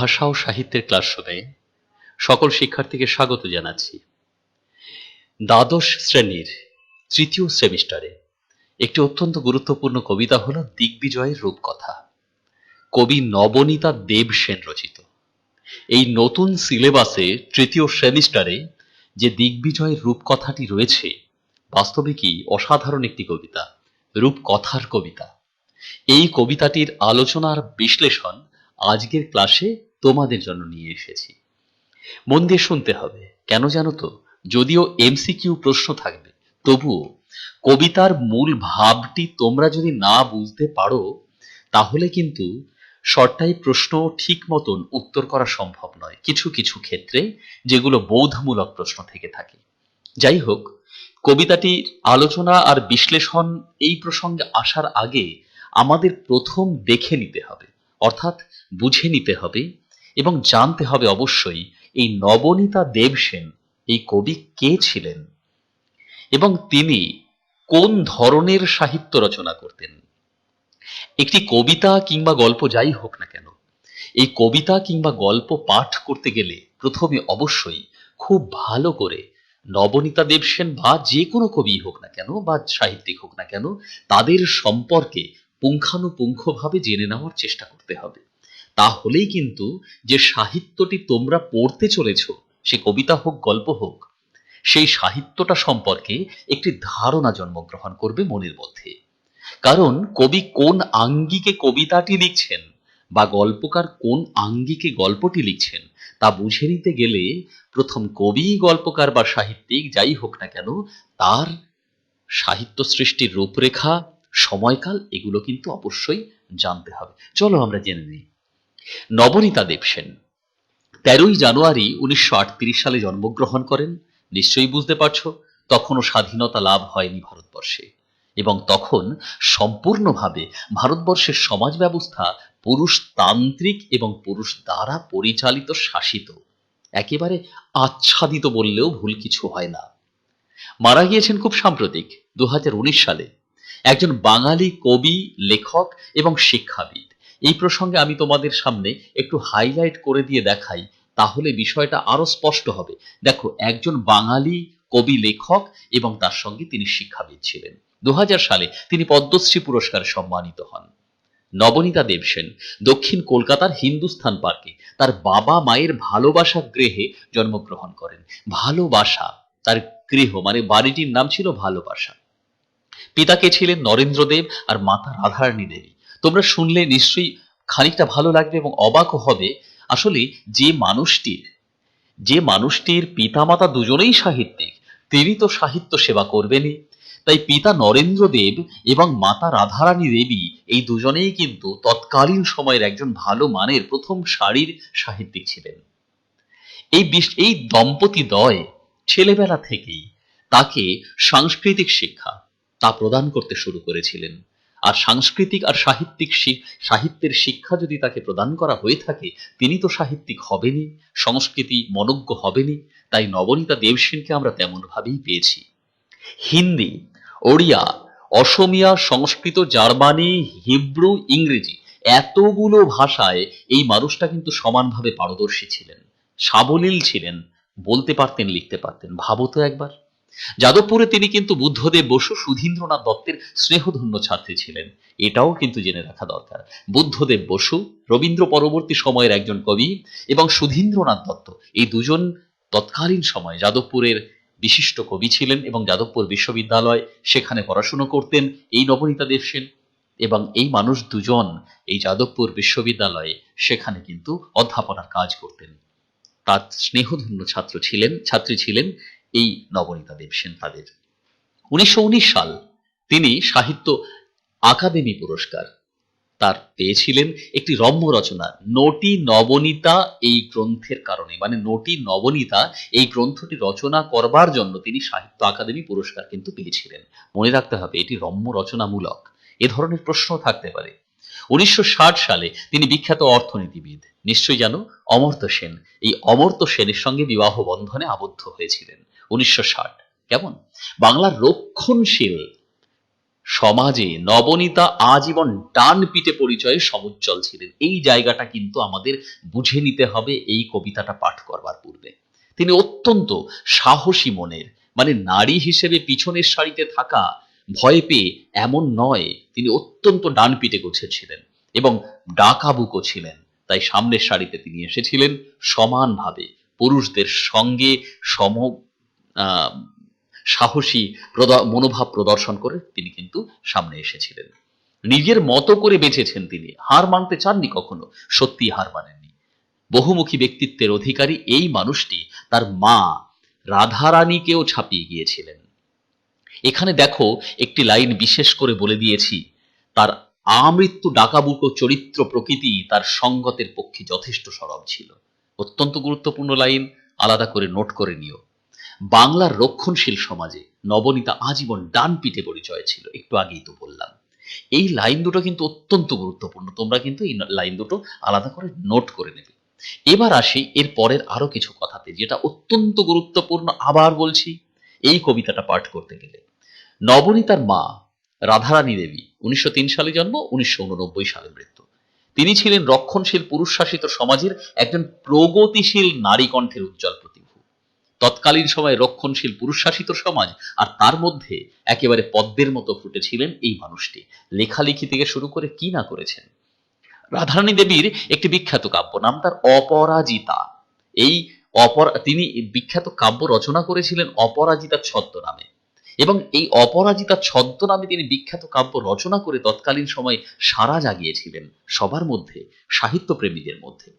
ভাষা ও সাহিত্যের ক্লাসরুমে সকল শিক্ষার্থীকে স্বাগত জানাচ্ছি। দ্বাদশ শ্রেণির তৃতীয় সেমিস্টারে একটি অত্যন্ত গুরুত্বপূর্ণ কবিতা হল দিগ্বিজয়ের রূপকথা। কবি নবনীতা দেব সেন রচিত। এই নতুন সিলেবাসে তৃতীয় সেমিস্টারে যে দিগ্বিজয়ের রূপকথাটি রয়েছে, বাস্তবে কি অসাধারণ একটি কবিতা, রূপকথার কবিতা। এই কবিতাটির আলোচনার বিশ্লেষণ আজকের ক্লাসে তোমাদের জন্য নিয়ে এসেছি। মন দিয়ে শুনতে হবে, কেন জানো তো? যদিও এমসিকিউ প্রশ্ন থাকবে, তবুও কবিতার মূল ভাবটি তোমরা যদি না বুঝতে পারো, তাহলে কিন্তু শর্টাই প্রশ্ন ঠিক মতন উত্তর করা সম্ভব নয়। কিছু কিছু ক্ষেত্রে যেগুলো বোধমূলক প্রশ্ন থেকে থাকে। যাই হোক, কবিতাটি আলোচনা আর বিশ্লেষণ এই প্রসঙ্গে আসার আগে আমাদের প্রথম দেখে নিতে হবে, অর্থাৎ বুঝে নিতে হবে এবং জানতে হবে অবশ্যই, এই নবনীতা দেবসেন, এই কবি কে ছিলেন? এবং তিনি কোন ধরনের সাহিত্য রচনা করতেন? একটি কবিতা কিংবা গল্প যাই হোক না কেন, এই কবিতা কিংবা গল্প পাঠ করতে গেলে প্রথমে অবশ্যই খুব ভালো করে নবনীতা দেবসেন বা যে কোনো কবি হোক না কেন বা সাহিত্যিক হোক না কেন, তাদের সম্পর্কে পুঙ্খানুপুঙ্খভাবে জেনে নেওয়ার চেষ্টা করতে হবে। তাহলেই কিন্তু যে সাহিত্যটি তোমরা পড়তে চলেছ, সে কবিতা হোক, গল্প হোক, সেই সাহিত্যটা সম্পর্কে একটি ধারণা জন্মগ্রহণ করবে মনের মধ্যে। কারণ কবি কোন আঙ্গিকে কবিতাটি লিখছেন বা গল্পকার কোন আঙ্গিকে গল্পটি লিখছেন, তা বুঝে নিতে গেলে প্রথম কবি, গল্পকার বা সাহিত্যিক যাই হোক না কেন, তার সাহিত্য সৃষ্টির রূপরেখা, সময়কাল, এগুলো কিন্তু অবশ্যই জানতে হবে। চলো আমরা জেনে নিই। নবনীতা দেবসেন তেরোই জানুয়ারি উনিশশো আটত্রিশ সালে জন্মগ্রহণ করেন। নিশ্চয়ই বুঝতে পারছ, তখনও স্বাধীনতা লাভ হয়নি ভারতবর্ষে। এবং তখন সম্পূর্ণভাবে ভারতবর্ষের সমাজ ব্যবস্থা পুরুষতান্ত্রিক এবং পুরুষ দ্বারা পরিচালিত শাসিত। একেবারে আচ্ছাদিত বললেও ভুল কিছু হয় না। মারা গিয়েছেন খুব সাম্প্রতিক দু হাজার উনিশ সালে। একজন বাঙালি কবি, লেখক এবং শিক্ষাবিদ। এই প্রসঙ্গে আমি তোমাদের সামনে একটু হাইলাইট করে দিয়ে দেখাই, তাহলে বিষয়টা আরও স্পষ্ট হবে। দেখো, একজন বাঙালি কবি লেখক এবং তার সঙ্গে তিনি শিক্ষাবিদ ছিলেন। দু হাজার সালে তিনি পদ্মশ্রী পুরস্কারে সম্মানিত হন। নবনীতা দেবসেন দক্ষিণ কলকাতার হিন্দুস্থান পার্কে তার বাবা মায়ের ভালোবাসা গৃহে জন্মগ্রহণ করেন। ভালোবাসা, তার গৃহ মানে বাড়িটির নাম ছিল ভালোবাসা। পিতাকে ছিলেন নরেন্দ্রদেব আর মাতা রাধারানী দেবী। তোমরা শুনলে নিশ্চয়ই খানিকটা ভালো লাগবে এবং অবাকও হবে। আসলে যে মানুষটির যে মানুষটির পিতামাতা দুজনেই সাহিত্যিক, তিনি তো সাহিত্য সেবা করবেনই। তাই পিতা নরেন্দ্রদেব এবং মাতা রাধারানী দেবী এই দুজনেই কিন্তু তৎকালীন সময়ের একজন ভালো মানের প্রথম সারির সাহিত্যিক ছিলেন। এই এই দম্পতি দয় ছেলেবেলা থেকেই তাকে সাংস্কৃতিক শিক্ষা তা প্রদান করতে শুরু করেছিলেন। আর সাংস্কৃতিক আর সাহিত্যিক সাহিত্যের শিক্ষা যদি তাকে প্রদান করা হয়ে থাকে, তিনি তো সাহিত্যিক হবেনই, সংস্কৃতি মনজ্ঞ হবেনই, তাই নবনীতা দেবসেনকে আমরা তেমন ভাবেই পেয়েছি। হিন্দি, ওড়িয়া, অসমিয়া, সংস্কৃত, জার্মানি, হিব্রু, ইংরেজি, এতগুলো ভাষায় এই মানুষটা কিন্তু সমানভাবে পারদর্শী ছিলেন। সাবলীল ছিলেন, বলতে পারতেন, লিখতে পারতেন। ভাবো তো একবার। যাদবপুরে তিনি কিন্তু বুদ্ধদেব বসু সুধীন্দ্রনাথ দত্তের স্নেহধন্য ছাত্রী ছিলেন। এটাও কিন্তু জেনে রাখা দরকার। বুদ্ধদেব বসু, রবীন্দ্র পরবর্তী সময়ের একজন কবি এবং সুধীন্দ্রনাথ দত্ত এই দুজন তৎকালীন সময়ে যাদবপুরের বিশিষ্ট কবি ছিলেন এবং যাদবপুর বিশ্ববিদ্যালয় সেখানে পড়াশুনো করতেন। এই নবনীতা দেবসেন এবং এই মানুষ দুজন এই যাদবপুর বিশ্ববিদ্যালয়ে সেখানে কিন্তু অধ্যাপনার কাজ করতেন। তার স্নেহধন্য ছাত্র ছিলেন, ছাত্রী ছিলেন এই নবনীতা দেবসেন তাদের উনিশশো সাল তিনি সাহিত্য আকাদেমি পুরস্কার। তার পেয়েছিলেন একটি রম্য রচনা, নটি নবনীতা এই গ্রন্থের কারণে। মানে নটি নবনীতা এই গ্রন্থটি রচনা করবার জন্য তিনি সাহিত্য আকাদেমি পুরস্কার কিন্তু পেয়েছিলেন। মনে রাখতে হবে, এটি রম্য রচনামূলক। এ ধরনের প্রশ্ন থাকতে পারে। উনিশশো সালে তিনি বিখ্যাত অর্থনীতিবিদ। নিশ্চয়ই জানো, অমর্ত্য সেন। এই অমর্ত্য সেনের সঙ্গে বিবাহ বন্ধনে আবদ্ধ হয়েছিলেন উনিশশো কেমন? বাংলার রক্ষণশীল সমাজে নবনীতা আজীবন ডান পিঠে পরিচয়ে সমুজ্জ্বল ছিলেন। এই জায়গাটা কিন্তু আমাদের বুঝে নিতে হবে, এই কবিতাটা পাঠ করবার পূর্বে। তিনি অত্যন্ত সাহসী মনের মানে নারী হিসেবে পিছনের সারিতে থাকা ভয় পেয়ে এমন নয়, তিনি অত্যন্ত ডান পিঠে গোছেছিলেন এবং ডাকাবুকো ছিলেন। তাই সামনের সারিতে তিনি এসেছিলেন সমানভাবে। পুরুষদের সঙ্গে সম সাহসী মনোভাব প্রদর্শন করে তিনি কিন্তু সামনে এসেছিলেন। নিজের মতো করে বেঁচেছেন তিনি। হার মানতে চাননি কখনো সত্যি হার মানেননি। বহুমুখী ব্যক্তিত্বের অধিকারী এই মানুষটি তার মা, রাধারানীকেও ছাপিয়ে গিয়েছিলেন। এখানে দেখো একটি লাইন বিশেষ করে বলে দিয়েছি, তার আমৃত্যু ডাকাবুকো চরিত্র প্রকৃতি তার সঙ্গতের পক্ষে যথেষ্ট সরব ছিল। অত্যন্ত গুরুত্বপূর্ণ লাইন, আলাদা করে নোট করে নিও। বাংলার রক্ষণশীল সমাজে নবনীতা আজীবন ডান পিঠে পরিচয় ছিল, একটু আগেই তো বললাম। এই লাইন দুটো কিন্তু অত্যন্ত গুরুত্বপূর্ণ, তোমরা কিন্তু এই লাইন দুটো আলাদা করে নোট করে নেবে। এবার আসি এর পরের আরও কিছু কথাতে, যেটা অত্যন্ত গুরুত্বপূর্ণ আবার বলছি, এই কবিতাটা পাঠ করতে গেলে। নবনীতার মা রাধারানী দেবী, উনিশশো তিন সালে জন্ম, উনিশশো উননব্বই সালে মৃত্যু। তিনি ছিলেন রক্ষণশীল পুরুষ শাসিত সমাজের একজন প্রগতিশীল নারী কণ্ঠের উজ্জ্বল প্রতিভূ। তৎকালীন সময়ে রক্ষণশীল পুরুষ শাসিত সমাজ আর তার মধ্যে একেবারে পদ্মের মতো ফুটেছিলেন এই মানুষটি। লেখালেখি থেকে শুরু করে কি না করেছেন? রাধারানী দেবীর একটি বিখ্যাত কাব্য, নাম তার অপরাজিতা। এই অপর তিনি বিখ্যাত কাব্য রচনা করেছিলেন অপরাজিতা ছদ্ম নামে এবং এই অপরাজিতা ছদ্ম নামে তিনি বিখ্যাত কাব্য রচনা করে তৎকালীন সময় সারা জাগিয়েছিলেন সবার মধ্যে, সাহিত্যপ্রেমীদের মধ্যে।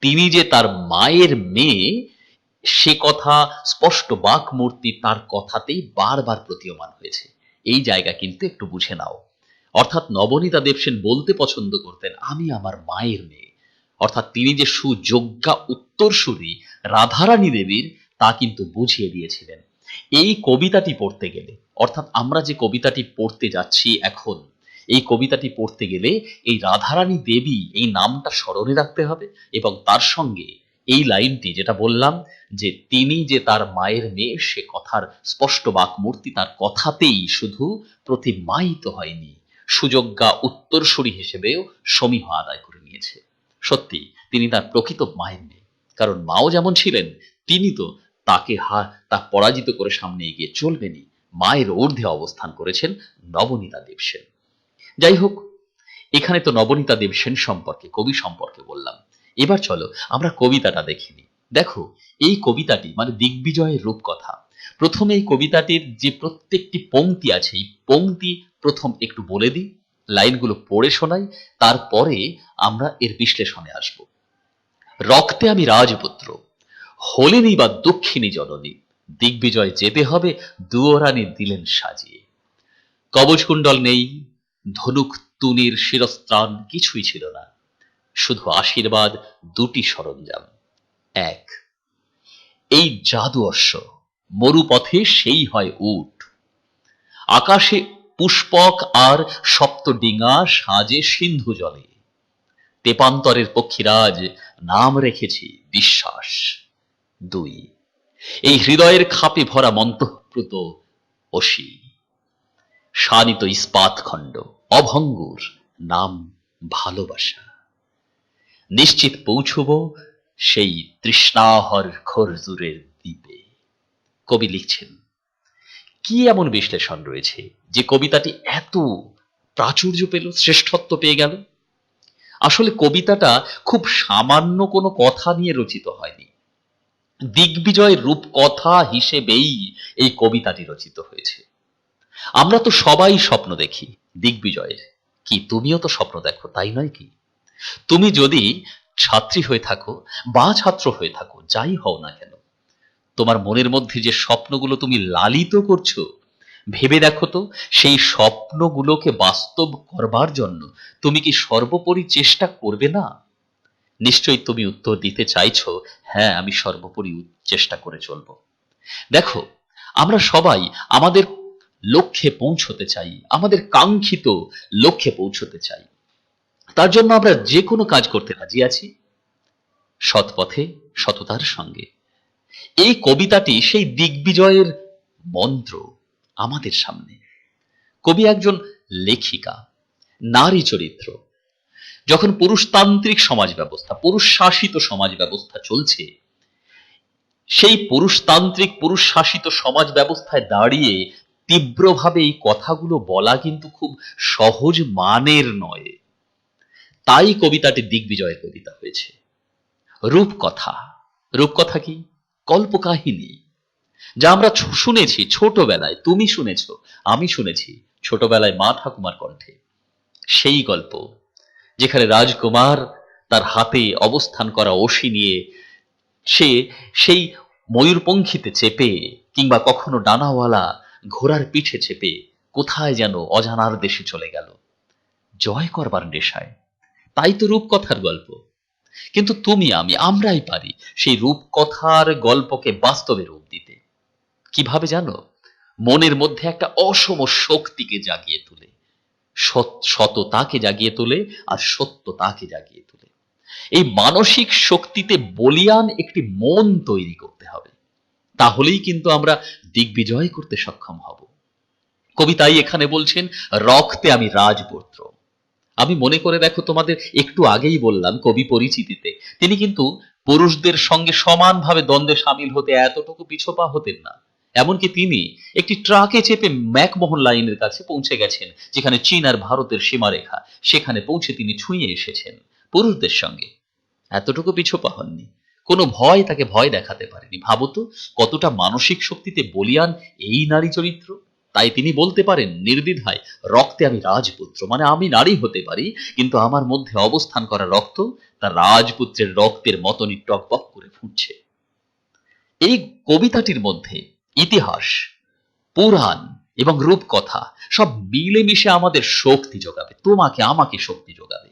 তিনি যে তার মায়ের মেয়ে, সে কথা, স্পষ্ট বাক মূর্তি তার কথাতেই বারবার প্রতীয়মান হয়েছে। এই জায়গা কিন্তু একটু বুঝে নাও। অর্থাৎ নবনীতা দেবসেন বলতে পছন্দ করতেন, আমি আমার মায়ের মেয়ে। অর্থাৎ তিনি যে সুযোগ্যা উত্তরসূরি রাধারানী দেবীর, তা কিন্তু বুঝিয়ে দিয়েছিলেন। এই কবিতাটি পড়তে গেলে, অর্থাৎ আমরা যে কবিতাটি পড়তে যাচ্ছি এখন, এই কবিতাটি পড়তে গেলে এই রাধারানী দেবী এই নামটা স্মরণে রাখতে হবে এবং তার সঙ্গে এই লাইনটি যেটা বললাম যে তিনি যে তার মায়ের মেয়ে, সে কথার স্পষ্ট বাকমূর্তি তার কথাতেই শুধু প্রতিমায়িত হয়নি, সুযোগ্যা উত্তরসূরি হিসেবেও সমীহ আদায় করে নিয়েছে। সত্যি, তিনি তার প্রকৃত মায়ের মেয়ে, কারণ মাও যেমন ছিলেন, তিনি তো তাকে হা তা পরাজিত করে সামনে এগিয়ে চলবেনই। মায়ের ঊর্ধ্বে অবস্থান করেছেন নবনীতা দেবসেন যাই হোক, এখানে তো নবনীতা দেবসেন সম্পর্কে, কবি সম্পর্কে বললাম। এবার চলো, আমরা কবিতাটা দেখিনি দেখো, এই কবিতাটি মানে দিগ্বিজয়ের রূপকথা। প্রথমে এই কবিতাটির যে প্রত্যেকটি পংক্তি আছে, এই পংক্তি প্রথম একটু বলে দিই, লাইনগুলো পড়ে শোনাই, তারপরে আমরা এর বিশ্লেষণে আসব। রক্তে আমি রাজপুত্র হলিনি বা দক্ষিণী জননী। দিগ্বিজয় যেতে হবে, দুয়োরানি দিলেন সাজিয়ে। কবচকুণ্ডল নেই, ধনুক তুনির শিরস্ত্রাণ কিছুই ছিল না। শুধু আশীর্বাদ, দুটি সরঞ্জাম। এক, এই জাদু অশ্ব, মরুপথে সেই হয় উট। আকাশে পুষ্পক আর সপ্তডিঙা সাজে সিন্ধু জলে। তেপান্তরের পক্ষীরাজ, নাম রেখেছি বিশ্বাস। দুই। এই হৃদয়ের খাপে ভরা মন্তঃপ্রুত অসি। শানিত ইস্পাত খণ্ড অভঙ্গুর নাম ভালোবাসা। নিশ্চিত পৌঁছব সেই তৃষ্ণাহর খরজুরের দ্বীপে। কবি লিখছেন, কি এমন বিশ্লেষণ রয়েছে যে কবিতাটি এত প্রাচুর্য পেল, শ্রেষ্ঠত্ব পেয়ে গেল? আসলে কবিতাটা খুব সামান্য কোনো কথা নিয়ে রচিত হয়নি। দিগ্বিজয়ের রূপকথা হিসেবেই এই কবিতাটি রচিত হয়েছে। আমরা তো সবাই স্বপ্ন দেখি দিগ্বিজয়ের। কি, তুমিও তো স্বপ্ন দেখো, তাই নয় কি? তুমি যদি ছাত্রী হয়ে থাকো বা ছাত্র হয়ে থাকো, যাই হও না কেন? তোমার মনের মধ্যে যে স্বপ্নগুলো তুমি লালিত করছ, ভেবে দেখো তো, সেই স্বপ্নগুলোকে বাস্তব করবার জন্য তুমি কি সর্বোপরি চেষ্টা করবে না? নিশ্চয়ই তুমি উত্তর দিতে চাইছো। হ্যাঁ আমি সর্বোপরি চেষ্টা করে চলবো। দেখো, আমরা সবাই আমাদের লক্ষ্যে পৌঁছতে চাই, আমাদের কাঙ্ক্ষিত লক্ষ্যে পৌঁছতে চাই। তার জন্য আমরা যে কোনো কাজ করতে রাজি আছি সৎ পথে সততার সঙ্গে। এই কবিতাটি সেই দিগ্বিজয়ের মন্ত্র আমাদের সামনে। কবি একজন লেখিকা, নারী চরিত্র। যখন পুরুষতান্ত্রিক সমাজ ব্যবস্থা পুরুষ শাসিত সমাজ ব্যবস্থা চলছে, সেই পুরুষতান্ত্রিক পুরুষ শাসিত সমাজ ব্যবস্থায় দাঁড়িয়ে তীব্রভাবে এই কথাগুলো বলা কিন্তু খুব সহজ মানের নয়। তাই কবিতাটি দিগ্বিজয়ের কবিতা হয়েছে। রূপকথা। রূপকথা কি? কল্পকাহিনী। যা আমরা শুনেছি ছোটবেলায়, তুমি শুনেছ, আমি শুনেছি ছোটবেলায় মা ঠাকুমার কণ্ঠে। সেই গল্প যেখানে রাজকুমার তার হাতে অবস্থান করা অসি নিয়ে সে সেই ময়ূরপঙ্খিতে চেপে কিংবা কখনো ডানাওয়ালা ঘোড়ার পিঠে চেপে কোথায় যেন অজানার দেশে চলে গেল। জয় করবার নেশায়। তাই তো রূপকথার গল্প। কিন্তু তুমি, আমি, আমরাই পারি সেই রূপকথার গল্পকে বাস্তবে রূপ দিতে। কীভাবে জানো? মনের মধ্যে একটা অসম শক্তিকে জাগিয়ে তোলে। সততাকে জাগিয়ে তোলে আর সত্যতাকে জাগিয়ে তোলে। এই মানসিক শক্তিতে বলিয়ান একটি মন তৈরি করতে হবে। তাহলেই কিন্তু আমরা দিগ্বিজয় করতে সক্ষম হব। কবিতাই এখানে বলছেন, রক্তে আমি রাজপুত্র। আমি মনে করে দেখো, তোমাদের একটু আগেই বললাম কবি পরিচিতিতে, তিনি কিন্তু পুরুষদের সঙ্গে সমানভাবে দ্বন্দ্বে সামিল হতে এতটুকু পিছপা হতেন না। এমনকি তিনি একটি ট্রাকে চেপে ম্যাকমোহন লাইনের কাছে পৌঁছে গেছেন, যেখানে চীন আর ভারতের সীমারেখা, সেখানে পৌঁছে তিনি ছুঁয়ে এসেছেন পুরুষদের সঙ্গে। এতটুকু পিছপা হননি। কোনো ভয় তাকে ভয় দেখাতে পারেনি। ভাবতো কতটা মানসিক শক্তিতে বলিয়ান এই নারী চরিত্র। তাই তিনি বলতে পারেন, নির্দ্বিধায়, রক্তে আমি রাজপুত্র। মানে আমি নারী হতে পারি, কিন্তু আমার মধ্যে অবস্থান করা রক্ত তার রাজপুত্রের রক্তের মতনই টকবক করে ফুটছে। এই কবিতাটির মধ্যে ইতিহাস, পুরাণ এবং রূপকথা সব মিলেমিশে আমাদের শক্তি যোগাবে, তোমাকে, আমাকে শক্তি যোগাবে।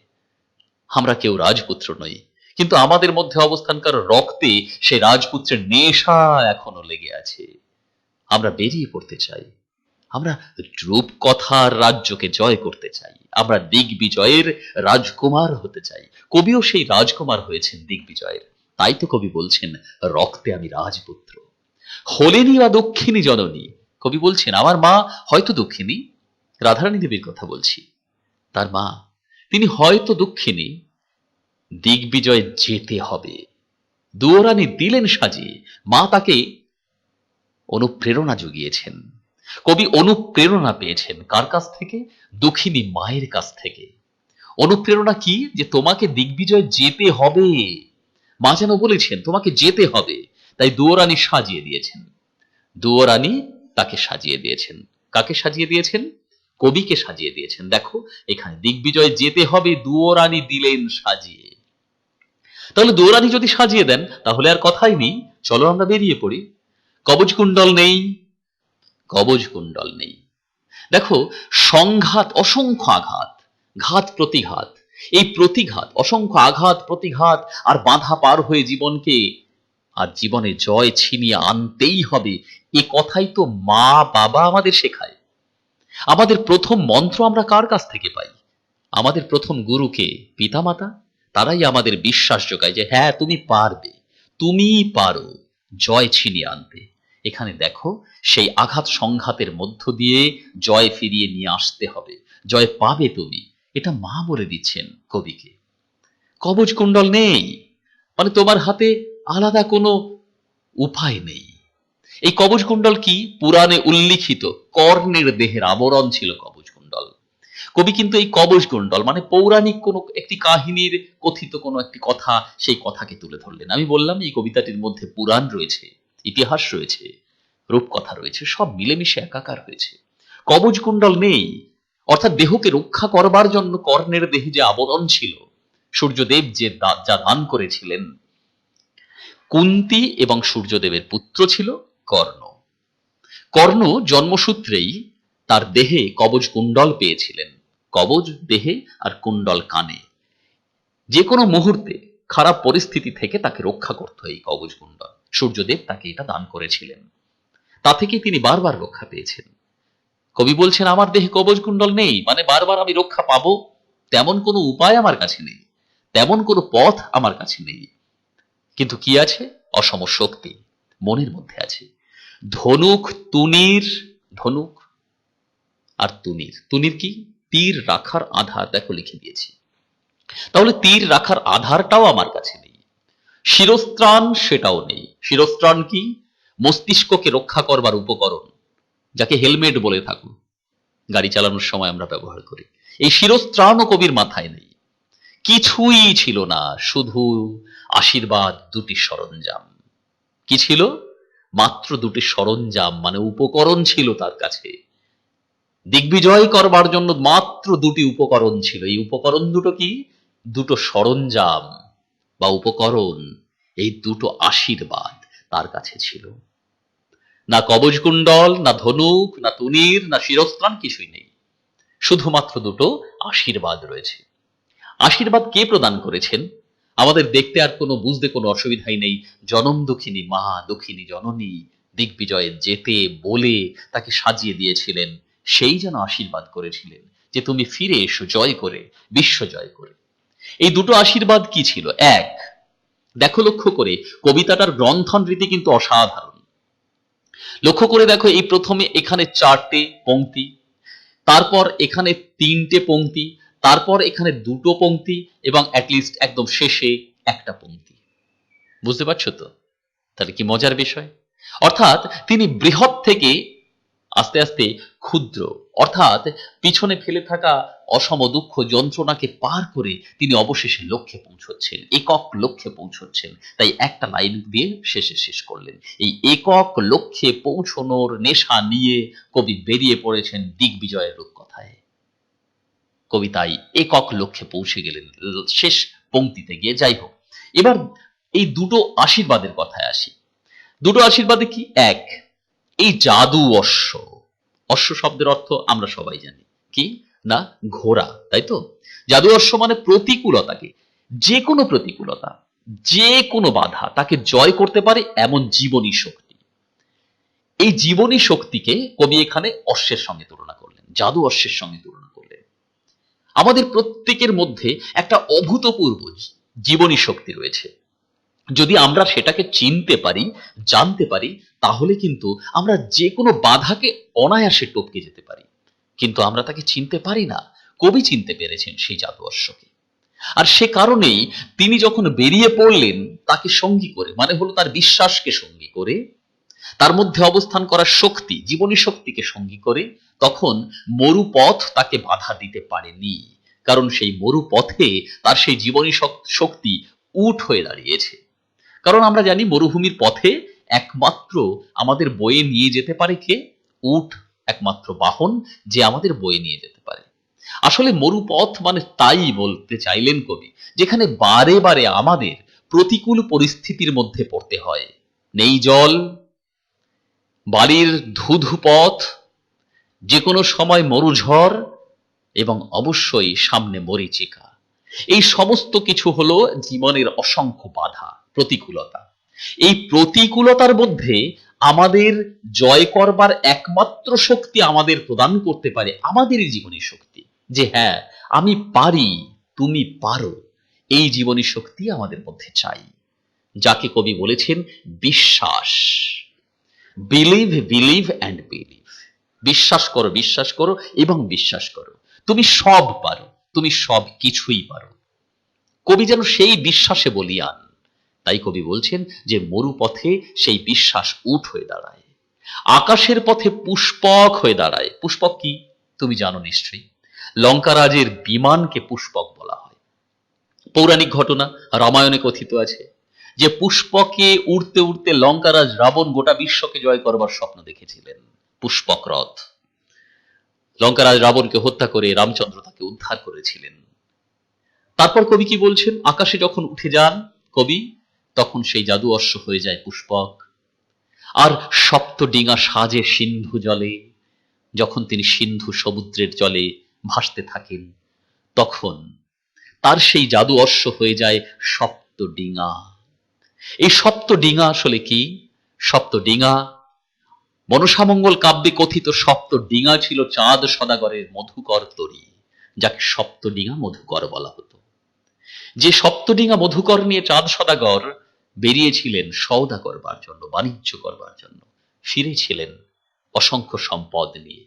আমরা কেউ রাজপুত্র নই, কিন্তু আমাদের মধ্যে অবস্থানকার রক্তে সে রাজপুত্রের নেশা এখনও লেগে আছে। আমরা বেরিয়ে পড়তে চাই, আমরা রূপকথার রাজ্যকে জয় করতে চাই, আমরা দিগ্বিজয়ের রাজকুমার হতে চাই। কবিও সেই রাজকুমার হয়েছেন দিগ্বিজয়ের, তাই তো কবি বলছেন, রক্তে আমি রাজপুত্র। হলেনি বা দক্ষিণী জননী? কবি বলছেন, আমার মা হয়তো দক্ষিণী। রাধারানী দেবীর কথা বলছি। তার মা, তিনি হয়তো দক্ষিণী। দিগ্বিজয় যেতে হবে। দুয়োরানী দিলেন সাজিয়ে মা তাকে অনুপ্রেরণা জুগিয়েছেন। কবি অনুপ্রেরণা পেয়েছেন কার কাছ থেকে? দুঃখিনী মায়ের কাছ থেকে। অনুপ্রেরণা কি? যে তোমাকে দিগ্বিজয় যেতে হবে। মা যেন বলেছেন, তোমাকে যেতে হবে। তাই দুয়োরানী সাজিয়ে দিয়েছেন। দুয়োরানী তাকে সাজিয়ে দিয়েছেন। কাকে সাজিয়ে দিয়েছেন? কবিকে সাজিয়ে দিয়েছেন। দেখো, এখানে দিগ্বিজয় যেতে হবে দুয়োরানী দিলেন সাজিয়ে। তাহলে দুয়োরানী যদি সাজিয়ে দেন, তাহলে আর কথাই নেই। চলো আমরা বেরিয়ে পড়ি। কবচ কুণ্ডল নেই কবচ কুণ্ডল নেই। দেখো, সংঘাত অসংখ্য আঘাত, ঘাত প্রতিঘাত। এই প্রতিঘাত, অসংখ্য আঘাত, প্রতিঘাত, আর বাধা পার হয়ে জীবনকে আর জীবনে জয় ছিনিয়ে আনতেই হবে। এ কথাই তো মা বাবা আমাদের শেখায়। আমাদের প্রথম মন্ত্র আমরা কার কাছ থেকে পাই? আমাদের প্রথম গুরুকে পিতামাতা? তারাই আমাদের বিশ্বাস যোগায় যে হ্যাঁ তুমি পারবে। তুমি পারো জয় ছিনিয়ে আনতে। এখানে দেখো, সেই আঘাত সংঘাতের মধ্য দিয়ে জয় ফিরিয়ে নিয়ে আসতে হবে। জয় পাবে তুমি। এটা মা বলে দিচ্ছেন কবিকে। কবচ কুণ্ডল নেই। মানে তোমার হাতে আলাদা কোনো উপায় নেই। এই কবচ কুণ্ডল কি? পুরাণে উল্লিখিত কর্ণের দেহের আবরণ ছিল কবচ কুণ্ডল কবি কিন্তু এই কবচ কুণ্ডল মানে পৌরাণিক কোনো একটি কাহিনীর কথিত কোনো একটি কথা, সেই কথাকে তুলে ধরলেন। আমি বললাম, এই কবিতাটির মধ্যে পুরাণ রয়েছে, ইতিহাস রয়েছে, রূপকথা রয়েছে, সব মিলেমিশে একাকার হয়েছে। কবচ কুণ্ডল নেই, অর্থাৎ দেহকে রক্ষা করবার জন্য কর্ণের দেহে যে আবরণ ছিল, সূর্যদেব যে যা দান করেছিলেন কুন্তি এবং সূর্যদেবের পুত্র ছিল কর্ণ। কর্ণ জন্মসূত্রেই তার দেহে কবচ কুণ্ডল পেয়েছিলেন। কবচ দেহে আর কুণ্ডল কানে। যে কোনো মুহূর্তে খারাপ পরিস্থিতি থেকে তাকে রক্ষা করতে এই কবচ কুণ্ডল। সূর্যদেব তাকে এটা দান করেছিলেন। তা থেকে তিনি বারবার রক্ষা পেয়েছেন। কবি বলছেন, আমার দেহে কবচ কুণ্ডল নেই মানে বারবার আমি রক্ষা পাবো? তেমন কোনো উপায় আমার কাছে নেই, তেমন কোনো পথ আমার কাছে নেই। কিন্তু কি আছে? অসম শক্তি মনের মধ্যে আছে। ধনুক, তুনির, ধনুক আর তুনির। তুনির কি? তীর রাখার আধার। দেখো লিখে দিয়েছি। তাহলে তীর রাখার আধারটাও আমার কাছে নেই। শিরস্ত্রাণ সেটাও নেই। শিরস্ত্রাণ কি? মস্তিষ্ককে রক্ষা করবার উপকরণ, যাকে হেলমেট বলে থাকুন গাড়ি চালানোর সময় আমরা ব্যবহার করি। এই শিরস্ত্রাণও কবির মাথায় নেই। কিছুই ছিল না। শুধু আশীর্বাদ দুটি সরঞ্জাম। কি ছিল? মাত্র দুটি সরঞ্জাম মানে উপকরণ ছিল তার কাছে। দিগ্বিজয় করবার জন্য মাত্র দুটি উপকরণ ছিল। এই উপকরণ দুটো কি? দুটো সরঞ্জাম বা উপকরণ। এই দুটো আশীর্বাদ তার কাছে ছিল। না কবচকুণ্ডল না ধনুক, না তুনির, না শিরস্ত্রাণ, কিছুই নেই। শুধুমাত্র দুটো আশীর্বাদ রয়েছে। আশীর্বাদ কে প্রদান করেছেন? আমাদের দেখতে আর কোনো, বুঝতে কোনো অসুবিধাই নেই। জনম দুঃখিনী মা, দুঃখিনী জননী, দিগ্বিজয়ে যেতে, বলে তাকে সাজিয়ে দিয়েছিলেন। সেই যেন আশীর্বাদ করেছিলেন যে তুমি ফিরে এসো জয় করে, বিশ্ব জয় করে। এই দুটো আশীর্বাদ কি ছিল? এক, দেখো লক্ষ্য করে, কবিতাটার গ্রন্থন রীতি কিন্তু অসাধারণ। লক্ষ্য করে দেখো, এই প্রথমে এখানে চারটে পংক্তি, তারপর এখানে তিনটে পংক্তি তারপর এখানে দুটো পংক্তি এবং অ্যাটলিস্ট একদম শেষে একটা পংক্তি বুঝতে পারছ তো? তাহলে কি মজার বিষয়? অর্থাৎ তিনি বৃহৎ থেকে আস্তে আস্তে ক্ষুদ্র, অর্থাৎ পিছনে ফেলে থাকা অসম দুঃখ যন্ত্রণাকে পার করে তিনি অবশেষে লক্ষ্যে পৌঁছচ্ছেন, একক লক্ষ্যে পৌঁছচ্ছেন। তাই একটা লাইন দিয়ে শেষে শেষ করলেন। এই একক লক্ষ্যে পৌঁছনোর নেশা নিয়ে কবি বেরিয়ে পড়েছেন দিগ্বিজয়ের রূপকথায়। কবিতায় একক লক্ষ্যে পৌঁছে গেলেন। শেষ পংক্তিতে গিয়ে যাই হোক। এবার এই দুটো আশীর্বাদের কথায় আসি। দুটো আশীর্বাদে কি? এক, এই জাদু অশ্ব। অশ্ব শব্দের অর্থ আমরা সবাই জানি। কি? না, ঘোড়া, তাই তো? জাদু অশ্ব মানে প্রতিকূলতাকে। যে কোনো প্রতিকূলতা যে কোনো বাধা তাকে জয় করতে পারে এমন জীবনী শক্তি। এই জীবনী শক্তিকে কবি এখানে অশ্বের সঙ্গে তুলনা করলেন। জাদু অশ্বের সঙ্গে তুলনা আমাদের প্রত্যেকের মধ্যে একটা অভূতপূর্ব জীবনী শক্তি রয়েছে। যদি আমরা সেটাকে চিনতে পারি, জানতে পারি, তাহলে কিন্তু আমরা যে কোনো বাধাকে অনায়াসে টপকে যেতে পারি। কিন্তু আমরা তাকে চিনতে পারি না। কবি চিনতে পেরেছেন সেই জাদু অশ্বকে আর সে কারণেই তিনি যখন বেরিয়ে পড়লেন, তাকে সঙ্গী করে মানে হলো তার বিশ্বাসকে সঙ্গী করে তার মধ্যে অবস্থান করার শক্তি, জীবনী শক্তিকে সঙ্গী করে, তখন মরুপথ তাকে বাধা দিতে পারেনি। কারণ সেই মরুপথে তার সেই জীবনী শক্তি উঠ হয়ে দাঁড়িয়েছে। কারণ আমরা জানি মরুভূমির পথে একমাত্র আমাদের বয়ে নিয়ে যেতে পারে কে? উট একমাত্র বাহন যে আমাদের বয়ে নিয়ে যেতে পারে। আসলে মরুপথ মানে তাই বলতে চাইলেন কবি, যেখানে বারে বারে আমাদের প্রতিকূল পরিস্থিতির মধ্যে পড়তে হয়। নেই জল বাড়ির ধুধু পথ যে কোনো সময় মরুঝড় এবং অবশ্যই সামনে মরিচিকা। এই সমস্ত কিছু হলো জীবনের অসংখ্য বাধা, প্রতিকূলতা। এই প্রতিকূলতার মধ্যে আমাদের জয় করবার একমাত্র শক্তি আমাদের প্রদান করতে পারে আমাদেরই জীবনী শক্তি। যে হ্যাঁ আমি পারি, তুমি পারো, এই জীবনী শক্তি আমাদের মধ্যে চাই। যাকে কবি বলেছেন, বিশ্বাস। বিলিভ বিলিভ অ্যান্ড বিলিভ বিশ্বাস করো বিশ্বাস করো এবং বিশ্বাস করো। তুমি সব পারো, তুমি সব কিছুই পারো। কবি যেন সেই বিশ্বাসে বলিয়ান। তাই কবি বলছেন যে মরুপথে সেই বিশ্বাস উঠ হয়ে দাঁড়ায়। আকাশের পথে পুষ্পক হয়ে দাঁড়ায়। পুষ্পক কি? তুমি জানো নিশ্চয়ই। লঙ্কারাজের বিমানকে পুষ্পক বলা হয়। পৌরাণিক ঘটনা রামায়ণে কথিত আছে। যে পুষ্পকে উড়তে উড়তে লঙ্কারাজ রাবণ গোটা বিশ্বকে জয় করবার স্বপ্ন দেখেছিলেন। পুষ্পক রথ। লঙ্কারাজ রাবণকে হত্যা করে রামচন্দ্র তাকে উদ্ধার করেছিলেন। তারপর কবি কি বলছেন? আকাশে যখন উঠে যান কবি, তখন সেই জাদু অশ্ব হয়ে যায় পুষ্পক। আর সপ্ত ডিঙা সাজে সিন্ধু জলে, যখন তিনি সিন্ধু সমুদ্রের জলে ভাসতে থাকেন, তখন তার সেই জাদু অশ্ব হয়ে যায় সপ্ত ডিঙা। এই সপ্ত ডিঙা আসলে কি? সপ্ত ডিঙা? মনসামঙ্গল কাব্যে কথিত সপ্ত ডিঙা ছিল চাঁদ সদাগরের মধুকর তরী, যাকে সপ্ত ডিঙা মধুকর বলা হতো। যে সপ্তডিঙা মধুকর নিয়ে চাঁদ সদাগর বেরিয়েছিলেন সওদা করবার জন্য, বাণিজ্য করবার জন্য, ফিরেছিলেন অসংখ্য সম্পদ নিয়ে।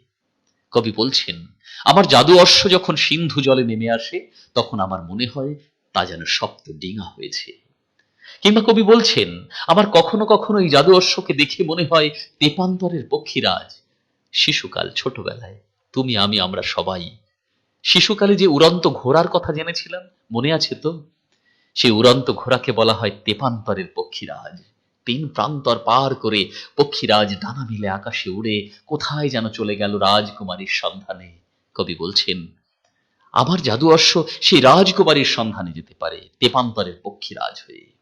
কবি বলছেন, আমার জাদু অশ্ব যখন সিন্ধু জলে নেমে আসে, তখন আমার মনে হয় তা যেন সপ্ত ডিঙা হয়েছে। কিংবা কবি বলছেন, আমার কখনো কখনো এই জাদু অশ্বকে দেখে মনে হয় তেপান্তরের পক্ষীরাজ। শিশুকাল ছোটবেলায় তুমি, আমি, আমরা সবাই। শিশুকালে যে উড়ন্ত ঘোড়ার কথা জেনেছিলাম, মনে আছে তো? সেই উড়ন্ত ঘোড়াকে বলা হয় তেপান্তরের পক্ষীরাজ। তিন প্রান্তর পার করে পক্ষীরাজ ডানা মিলে আকাশে উড়ে কোথায় যেন চলে গেল রাজকুমারীর সন্ধানে। কবি বলছেন, আমার জাদু অশ্ব সেই রাজকুমারীর সন্ধানে যেতে পারে, তেপান্তরের পক্ষীরাজ হয়ে।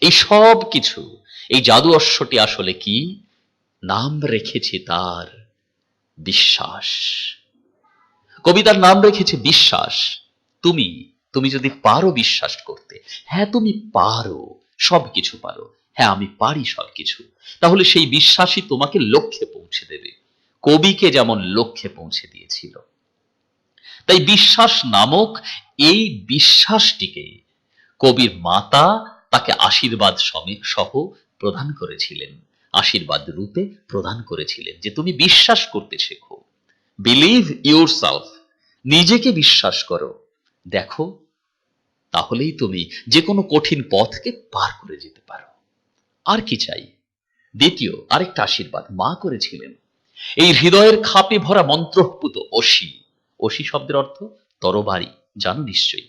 এই সব কিছু, এই জাদু অশ্বটি আসলে কি? নাম রেখেছে তার বিশ্বাস। কবিতার নাম রেখেছে বিশ্বাস। তুমি তুমি যদি পারো বিশ্বাস করতে হ্যাঁ তুমি পারো সবকিছু পারো হ্যাঁ আমি পারি সবকিছু তাহলে সেই বিশ্বাসই তোমাকে লক্ষ্যে পৌঁছে দেবে। কবিকে যেমন লক্ষ্যে পৌঁছে দিয়েছিল। তাই বিশ্বাস নামক এই বিশ্বাসটিকে কবির মাতা তাকে আশীর্বাদ সহ প্রদান করেছিলেন। আশীর্বাদ রূপে প্রদান করেছিলেন যে তুমি বিশ্বাস করতে শেখো। বিলিভ ইউর নিজেকে বিশ্বাস করো। দেখো, তাহলেই তুমি যে কোনো কঠিন পথকে পার করে যেতে পারো। আর কি চাই? দ্বিতীয়, আরেকটা আশীর্বাদ মা করেছিলেন। এই হৃদয়ের খাপে ভরা মন্ত্রপুত অসি অসি শব্দের অর্থ তরবারি, জানো নিশ্চয়ই?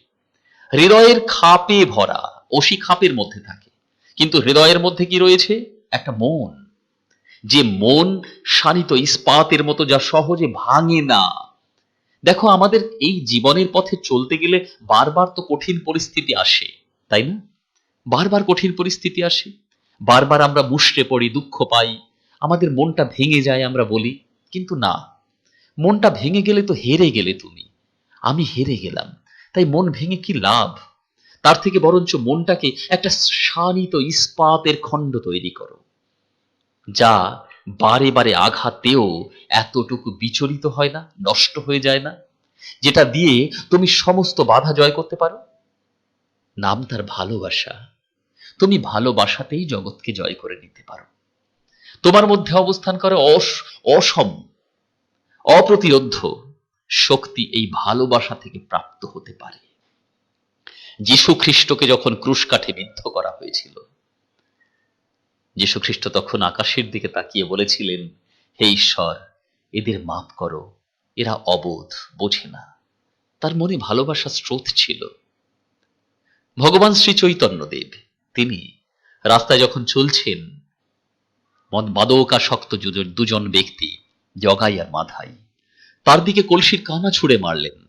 হৃদয়ের খাপে ভরা অসি খাপের মধ্যে থাকে। কিন্তু হৃদয়ের মধ্যে কি রয়েছে? একটা মন। যে মন শানিত ইস্পাতের মতো যা সহজে ভাঙে না। দেখো, আমাদের এই জীবনের পথে চলতে গেলে বারবার তো কঠিন পরিস্থিতি আসে, তাই না? বারবার কঠিন পরিস্থিতি আসে। বারবার আমরা মুষড়ে পড়ি, দুঃখ পাই। আমাদের মনটা ভেঙে যায়, আমরা বলি। কিন্তু না, মনটা ভেঙে গেলে তো হেরে গেলে তুমি। আমি হেরে গেলাম। তাই মন ভেঙে কি লাভ? তার থেকে বরঞ্চ মনটাকে একটা শানিত ইস্পাতের খণ্ড তৈরি করো, যা বারে বারে আঘাতেও এতটুকু বিচলিত হয় না, নষ্ট হয়ে যায় না, যেটা দিয়ে তুমি সমস্ত বাধা জয় করতে পারো। নাম তার ভালোবাসা। তুমি ভালোবাসাতেই জগৎকে জয় করে নিতে পারো। তোমার মধ্যে অবস্থান করে অস- অসম, অপ্রতিরোধ শক্তি এই ভালোবাসা থেকে প্রাপ্ত হতে পারে। যীশু খ্রিস্টকে যখন ক্রুশ কাঠে বিদ্ধ করা হয়েছিল যীশু খ্রিস্ট তখন আকাশের দিকে তাকিয়ে বলেছিলেন, হে ঈশ্বর, এদের মাপ করো, এরা অবোধ, বোঝে না। তার মনে ভালোবাসার স্রোত ছিল। ভগবান শ্রী চৈতন্যদেব তিনি রাস্তায় যখন চলছেন মদ মাদকাসক্ত দুজন- দুজন ব্যক্তি জগাই আর মাধাই, তার দিকে কলসির কানা ছুঁড়ে মারলেন,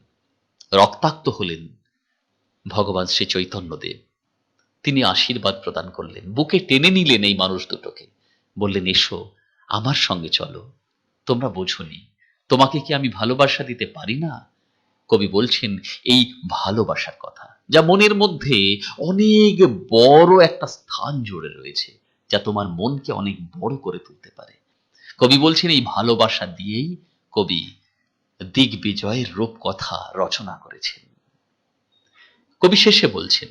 রক্তাক্ত হলেন ভগবান শ্রী চৈতন্যদেব। তিনি আশীর্বাদ প্রদান করলেন। বুকে টেনে নিলেন এই মানুষ দুটোকে। বললেন, এসো, আমার সঙ্গে চলো। তোমরা বোঝনি, তোমাকে কি আমি ভালোবাসা দিতে পারি না? কবি বলছেন, এই ভালোবাসার কথা, যা মনের মধ্যে অনেক বড় একটা স্থান জুড়ে রয়েছে, যা তোমার মনকে অনেক বড় করে তুলতে পারে। কবি বলছেন, এই ভালোবাসা দিয়েই কবি দিগ্বিজয়ের রূপকথা রচনা করেছেন। কবি শেষে বলছেন,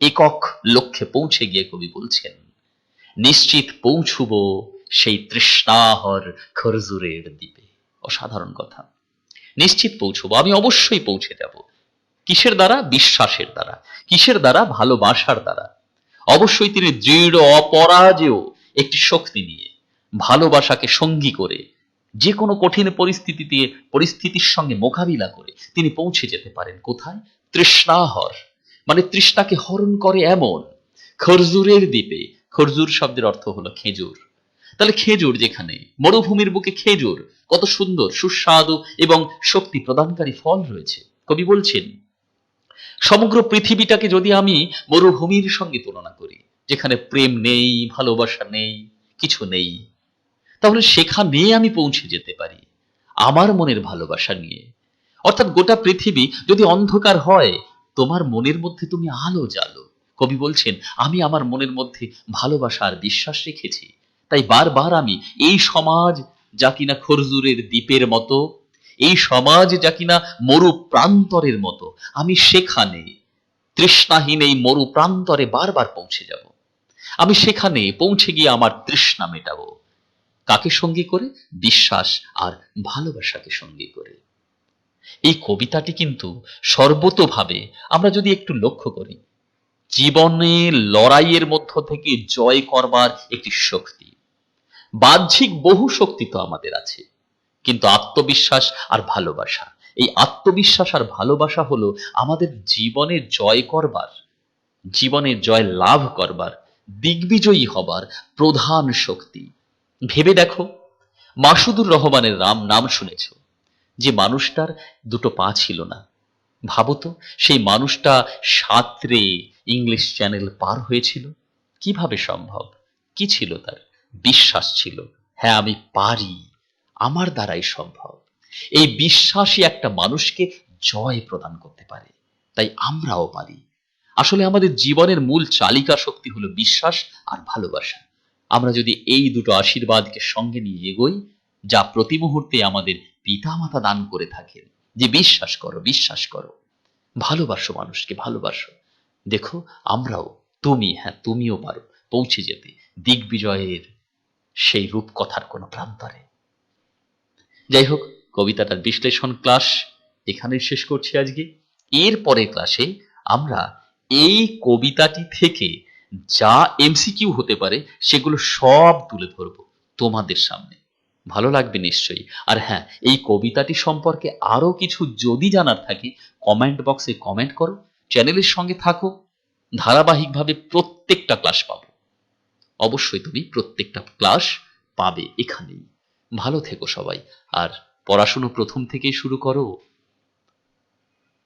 একক লক্ষ্যে পৌঁছে গিয়ে কবি বলছেন, নিশ্চিত পৌঁছুব সেই তৃষ্ণাহর খরজুরের দ্বীপে। অসাধারণ কথা। নিশ্চিত পৌঁছবো, আমি অবশ্যই পৌঁছে যাব। কিসের দ্বারা? বিশ্বাসের দ্বারা। কিসের দ্বারা? ভালোবাসার দ্বারা। অবশ্যই তিনি দৃঢ়, অপরাজেয় একটি শক্তি নিয়ে ভালোবাসাকে সঙ্গী করে যে কোনো কঠিন পরিস্থিতিতে, পরিস্থিতির সঙ্গে মোকাবিলা করে তিনি পৌঁছে যেতে পারেন। কোথায়? তৃষ্ণাহর মানে তৃষ্ণাকে হরণ করে এমন। খরজুরের দ্বীপে, খরজুর শব্দের অর্থ হলো খেজুর। তাহলে খেজুর যেখানে, মরুভূমির বুকে খেজুর, কত সুন্দর, সুস্বাদু এবং শক্তি প্রদানকারী ফল রয়েছে। কবি বলছেন, সমগ্র পৃথিবীটাকে যদি আমি মরুভূমির সঙ্গে তুলনা করি, যেখানে প্রেম নেই, ভালোবাসা নেই, কিছু নেই, তাহলে সেখানে আমি পৌঁছে যেতে পারি, আমার মনের ভালোবাসা নিয়ে। অর্থাৎ গোটা পৃথিবী যদি অন্ধকার হয়, তোমার মনের মধ্যে তুমি আলো জ্বালো। কবি বলছেন, আমি আমার মনের মধ্যে ভালোবাসা আর বিশ্বাস রেখেছি। তাই বারবার আমি এই সমাজ যা কিনা খরজুরের দ্বীপের মতো, এই সমাজ যা কিনা মরু প্রান্তরের মতো, আমি সেখানে, তৃষ্ণাহীন এই মরু প্রান্তরে বারবার পৌঁছে যাব। আমি সেখানে পৌঁছে গিয়ে আমার তৃষ্ণা মেটাবো। কাকে সঙ্গী করে? বিশ্বাস আর ভালোবাসাকে সঙ্গী করে। এই কবিতাটি কিন্তু সর্বতোভাবে আমরা যদি একটু লক্ষ্য করি, জীবনে লড়াইয়ের মধ্য থেকে জয় করবার একটি শক্তি। বাহ্যিক বহু শক্তি তো আমাদের আছে, কিন্তু আত্মবিশ্বাস আর ভালোবাসা। এই আত্মবিশ্বাস আর ভালোবাসা হলো আমাদের জীবনে জয় করবার, জীবনে জয় লাভ করবার, দিগ্বিজয়ী হবার প্রধান শক্তি। ভেবে দেখো, মাসুদুর রহমানের রাম নাম শুনেছ। যে মানুষটার দুটো পা ছিল না। ভাবো তো সেই মানুষটা সাঁতরে ইংলিশ চ্যানেল পার হয়েছিল। কীভাবে সম্ভব? কি ছিল তার? বিশ্বাস ছিল। হ্যাঁ আমি পারি। আমার দ্বারাই সম্ভব। এই বিশ্বাসই একটা মানুষকে জয় প্রদান করতে পারে। তাই আমরাও পারি। আসলে আমাদের জীবনের মূল চালিকা শক্তি হলো বিশ্বাস আর ভালোবাসা। আমরা যদি এই দুটো আশীর্বাদকে সঙ্গে নিয়ে এগোই, যা প্রতি মুহূর্তে আমাদের পিতামাতা দান করে থাকেন। যে বিশ্বাস করো বিশ্বাস করো। ভালোবাসো মানুষকে, ভালোবাসো। দেখো, আমরাও, তুমি হ্যাঁ তুমিও পারো পৌঁছে যেতে। দিগ্বিজয়ের সেই রূপকথার কোনো প্রান্তরে যাই হোক, কবিতাটার বিশ্লেষণ ক্লাস এখানে শেষ করছি আজকে। এর পরের ক্লাসে আমরা এই কবিতাটি থেকে যা এমসিকিউ হতে পারে সেগুলো সব তুলে ধরবো তোমাদের সামনে। ভালো লাগবে নিশ্চয়ই। আর হ্যাঁ এই কবিতাটি সম্পর্কে আরও কিছু যদি জানার থাকে কমেন্ট বক্সে কমেন্ট করো চ্যানেলের সঙ্গে থাকো, ধারাবাহিকভাবে প্রত্যেকটা ক্লাস পাবো। অবশ্যই তুমি প্রত্যেকটা ক্লাস পাবে এখানেই। ভালো থেকো সবাই, আর পড়াশুনো প্রথম থেকেই শুরু করো।